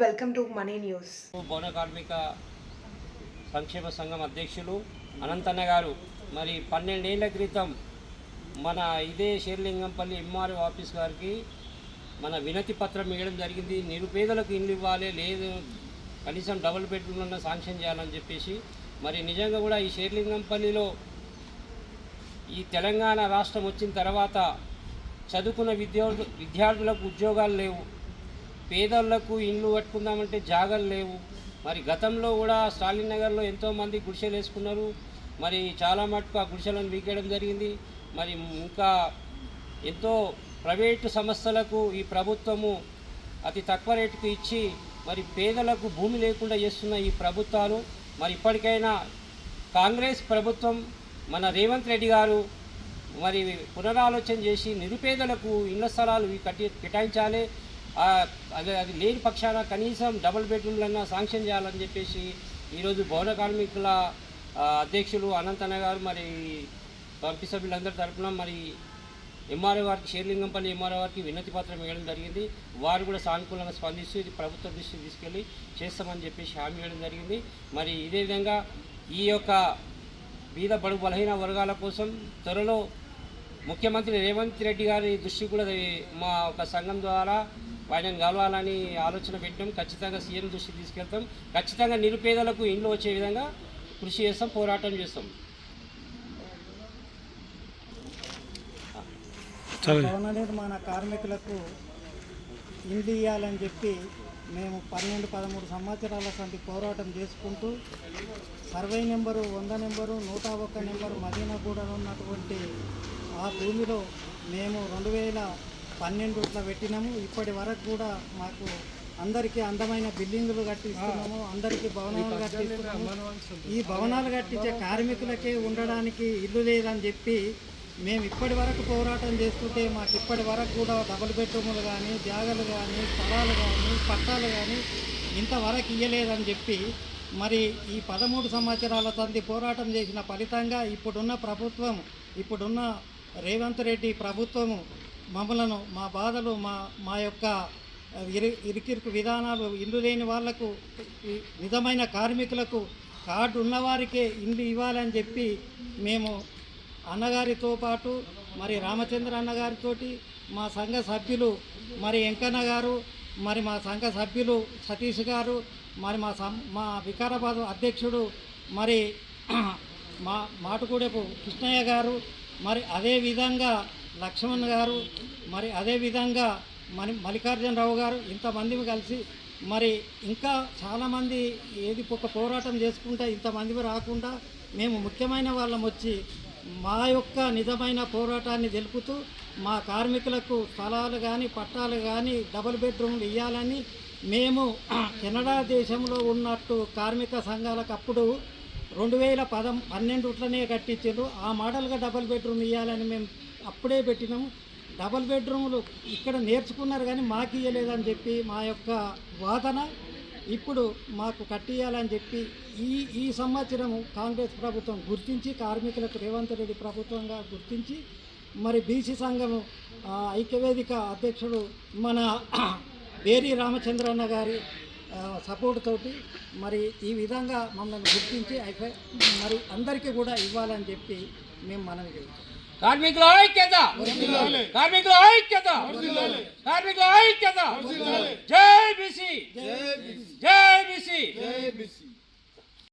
Welcome to money news భవన కార్మిక సంక్షేమ సంఘం అధ్యక్షులు అనంతన్న గారు. మరి పన్నెండేళ్ళ క్రితం మన ఇదే షేర్లింగంపల్లి ఎంఆర్ఓ ఆఫీస్ గారికి మన వినతి పత్రం ఇవ్వడం జరిగింది. నిరుపేదలకు ఇల్లు ఇవ్వాలి లేదు కనీసం డబుల్ బెడ్రూమ్లన్న శాంక్షన్ చేయాలని చెప్పేసి. మరి నిజంగా కూడా ఈ షేర్లింగంపల్లిలో ఈ తెలంగాణ రాష్ట్రం వచ్చిన తర్వాత చదువుకున్న విద్యార్థు విద్యార్థులకు ఉద్యోగాలు లేవు. పేదలకు ఇండ్లు కట్టుకుందామంటే జాగాలు లేవు. మరి గతంలో కూడా స్టాలిన్ నగర్లో ఎంతోమంది గుడిసెలు వేసుకున్నారు. మరి చాలా మటుకు ఆ గుడిసెలను వీకేయడం జరిగింది. మరి ఇంకా ఎంతో ప్రైవేటు సంస్థలకు ఈ ప్రభుత్వము అతి తక్కువ రేటుకు ఇచ్చి మరి పేదలకు భూమి లేకుండా చేస్తున్న ఈ ప్రభుత్వాలు మరి ఇప్పటికైనా కాంగ్రెస్ ప్రభుత్వం మన రేవంత్ రెడ్డి గారు మరి పునరాలోచన చేసి నిరుపేదలకు ఇళ్ళ స్థలాలు కట్టి కేటాయించాలి. అది అది లేని పక్షాన కనీసం డబుల్ బెడ్రూమ్లన్నా శాంక్షన్ చేయాలని చెప్పేసి ఈరోజు భవన కార్మికుల అధ్యక్షులు అనంతన్న గారు మరి పంపి సభ్యులందరి తరపున మరి ఎంఆర్ఓ వారికి షేర్లింగంపల్లి ఎంఆర్ఓ వారికి వినతి పత్రం ఇవ్వడం జరిగింది. వారు కూడా సానుకూలంగా స్పందిస్తూ ఇది ప్రభుత్వ దృష్టికి తీసుకెళ్ళి చేస్తామని చెప్పేసి హామీ ఇవ్వడం జరిగింది. మరి ఇదే విధంగా ఈ యొక్క బీద బడు బలహీన వర్గాల కోసం త్వరలో ముఖ్యమంత్రి రేవంత్ రెడ్డి గారి దృష్టి కూడా మా ఒక సంఘం ద్వారా ఆయనను కలవాలని ఆలోచన పెట్టాం ఖచ్చితంగా సీఎం దృష్టికి తీసుకెళ్తాం. ఖచ్చితంగా నిరుపేదలకు ఇండ్లు వచ్చే విధంగా కృషి చేస్తాం పోరాటం చేస్తాం. భవన నిర్మాణ కార్మికులకు ఇండ్లు ఇవ్వాలని చెప్పి మేము పన్నెండు పదమూడు సంవత్సరాల సంది పోరాటం చేసుకుంటూ సర్వే నెంబరు వంద నెంబరు నూట ఒక్క నెంబరు మదీనాగూడ ఉన్నటువంటి ఆ భూమిలో మేము రెండు వేల పన్నెండులో పెట్టినాము. ఇప్పటి వరకు కూడా మాకు అందరికీ అందమైన బిల్డింగులు కట్టిస్తున్నాము. అందరికీ భవనాలు కట్టిస్తున్నాము. ఈ భవనాలు కట్టించే కార్మికులకే ఉండడానికి ఇల్లు లేదని చెప్పి మేము ఇప్పటి వరకు పోరాటం చేస్తుంటే మాకు ఇప్పటి వరకు కూడా డబుల్ బెడ్రూములు కానీ జాగలు కానీ స్థలాలు కానీ పట్టాలు కానీ ఇంతవరకు ఇయ్యలేదని చెప్పి మరి ఈ పదమూడు సంవత్సరాల తంది పోరాటం చేసిన ఫలితంగా ఇప్పుడున్న ప్రభుత్వం ఇప్పుడున్న రేవంత్ రెడ్డి ప్రభుత్వము మమ్మలను మా బాధలు మా మా యొక్క ఇరు ఇరుకిరుకు విధానాలు ఇల్లు లేని వాళ్ళకు విధమైన నిజమైన కార్మికులకు కార్డు ఉన్నవారికే ఇల్లు ఇవ్వాలని చెప్పి మేము అన్నగారితో పాటు మరి రామచంద్ర అన్నగారితోటి మా సంఘ సభ్యులు మరి వెంకన్న గారు మరి మా సంఘ సభ్యులు సతీష్ గారు మరి మా సం మా వికారాబాద్ అధ్యక్షుడు మరి మా మాటుకూడెపు కృష్ణయ్య గారు మరి అదే విధంగా లక్ష్మణ్ గారు మరి అదే విధంగా మరి మల్లికార్జునరావు గారు ఇంతమంది కలిసి మరి ఇంకా చాలామంది ఏది ఒక పోరాటం చేసుకుంటా ఇంతమంది రాకుండా మేము ముఖ్యమైన వాళ్ళం వచ్చి మా యొక్క నిజమైన పోరాటాన్ని తెలుపుతూ మా కార్మికులకు స్థలాలు కానీ పట్టాలు కానీ డబుల్ బెడ్రూమ్లు ఇవ్వాలని మేము కెనడా దేశంలో ఉన్నట్టు కార్మిక సంఘాలకు అప్పుడు రెండు వేల పదం పన్నెండుట్లనే కట్టించారు ఆ మోడల్గా డబుల్ బెడ్రూమ్ ఇవ్వాలని మేము అప్పుడే పెట్టినాము. డబల్ బెడ్రూములు ఇక్కడ నేర్చుకున్నారు కానీ మాకు ఇవ్వలేదని చెప్పి మా యొక్క వాదన ఇప్పుడు మాకు కట్టియాలని చెప్పి ఈ ఈ సంవత్సరం కాంగ్రెస్ ప్రభుత్వం గుర్తించి కార్మికులకు రేవంత్ రెడ్డి ప్రభుత్వంగా గుర్తించి మరి బీసీ సంఘం ఐక్యవేదిక అధ్యక్షుడు మన వేరి రామచంద్రన్న గారి సపోర్ట్ తోటి మరి ఈ విధంగా మమ్మల్ని గుర్తించి ఐక్య మరి అందరికీ కూడా ఇవ్వాలని చెప్పి మేము మనవి చేస్తాం కార్మికుల ఐక్యత! కార్మికుల ఐక్యత! కార్మికుల ఐక్యత! జై బీసీ! జై బీసీ!